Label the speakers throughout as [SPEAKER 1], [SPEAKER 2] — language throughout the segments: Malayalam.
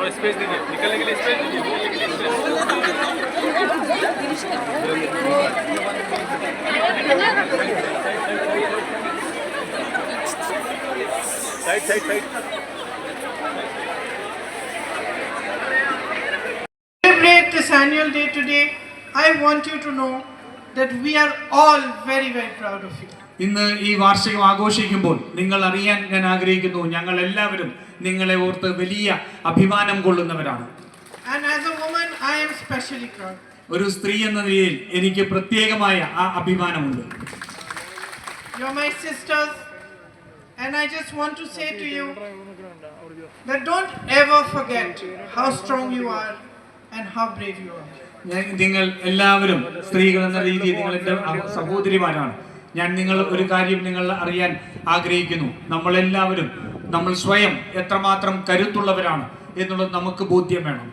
[SPEAKER 1] थोड़ा स्पेस दीजिए निकलने के लिए space side side side
[SPEAKER 2] Celebrate this annual day today. I want you to know that we are all very, very proud of you.
[SPEAKER 3] ഇന്ന് ഈ വാർഷികം ആഘോഷിക്കുമ്പോൾ നിങ്ങൾ അറിയാൻ ഞാൻ ആഗ്രഹിക്കുന്നു ഞങ്ങൾ എല്ലാവരും നിങ്ങളെ ഓർത്ത് വലിയ അഭിമാനം കൊള്ളുന്നവരാണ്
[SPEAKER 2] And as a woman, I am specially proud.
[SPEAKER 3] ഒരു സ്ത്രീ എന്ന നിലയിൽ എനിക്ക് പ്രത്യേകമായ ആ അഭിമാനമുണ്ട്
[SPEAKER 2] You're my sisters, and I just want to say to you that don't ever forget how strong you are
[SPEAKER 3] നിങ്ങൾ എല്ലാവരും സ്ത്രീകൾ എന്ന രീതിയിൽ നിങ്ങൾ എന്റെ സഹോദരിമാരാണ് ഞാൻ നിങ്ങൾ ഒരു കാര്യം നിങ്ങൾ അറിയാൻ ആഗ്രഹിക്കുന്നു നമ്മളെല്ലാവരും നമ്മൾ സ്വയം എത്രമാത്രം കരുത്തുള്ളവരാണ് എന്നുള്ളത് നമുക്ക് ബോധ്യം വേണം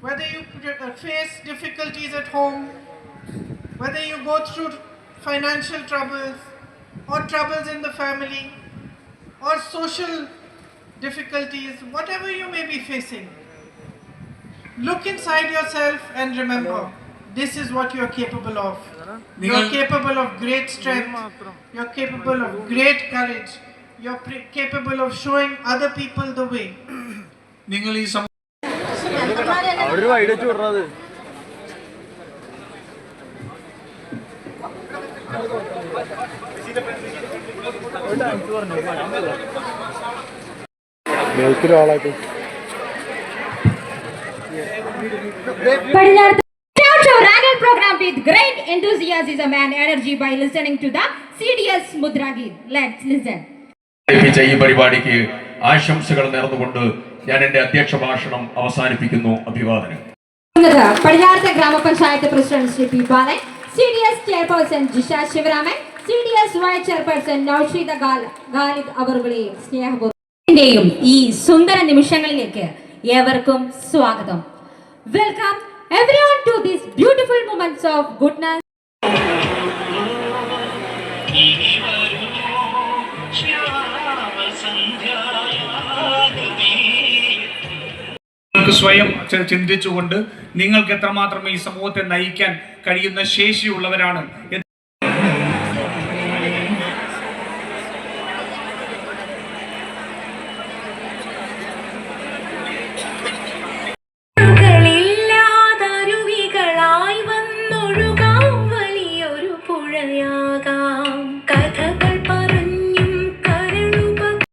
[SPEAKER 2] Whether you uh, face difficulties at home, whether you go through financial troubles, or troubles in the family, or social difficulties, whatever you may be facing, look inside yourself and remember this is what you are capable of. You are
[SPEAKER 3] നിങ്ങൾ-
[SPEAKER 2] capable of great strength, you are capable of great courage, you are pre- capable of showing other people the way.
[SPEAKER 3] നിങ്ങൾ ഈ സമ
[SPEAKER 4] അവര് വൈഡ് വെച്ച് വിടുന്നത് ഒരാളായിട്ട്
[SPEAKER 5] to run a program with great enthusiasm and energy by listening to the CDS Mudra Geet. Let's listen.
[SPEAKER 6] ഈ പരിപാടിക്ക് ആശംസകൾ നേർന്നുകൊണ്ട് ഞാൻ എന്റെ അധ്യക്ഷ ഭാഷണം അവസാനിപ്പിക്കുന്നു അഭിവാദനം
[SPEAKER 5] പടിഞ്ഞാറത്തെ ഗ്രാമപഞ്ചായത്ത് president Shri P Balan C D S chairperson Jisha Sivaraman C D S vice chairperson Naushida Khalid അവറുകളെയും സ്നേഹപൂർവം ഈ സുന്ദര നിമിഷങ്ങളിലേക്ക് ഏവർക്കും സ്വാഗതം welcome everyone to these beautiful moments of
[SPEAKER 3] goodness. സ്വയം ചിന്തിച്ചുകൊണ്ട് നിങ്ങൾക്ക് എത്രമാത്രം ഈ സമൂഹത്തെ നയിക്കാൻ കഴിയുന്ന ശേഷിയുള്ളവരാണ്
[SPEAKER 7] 안녕.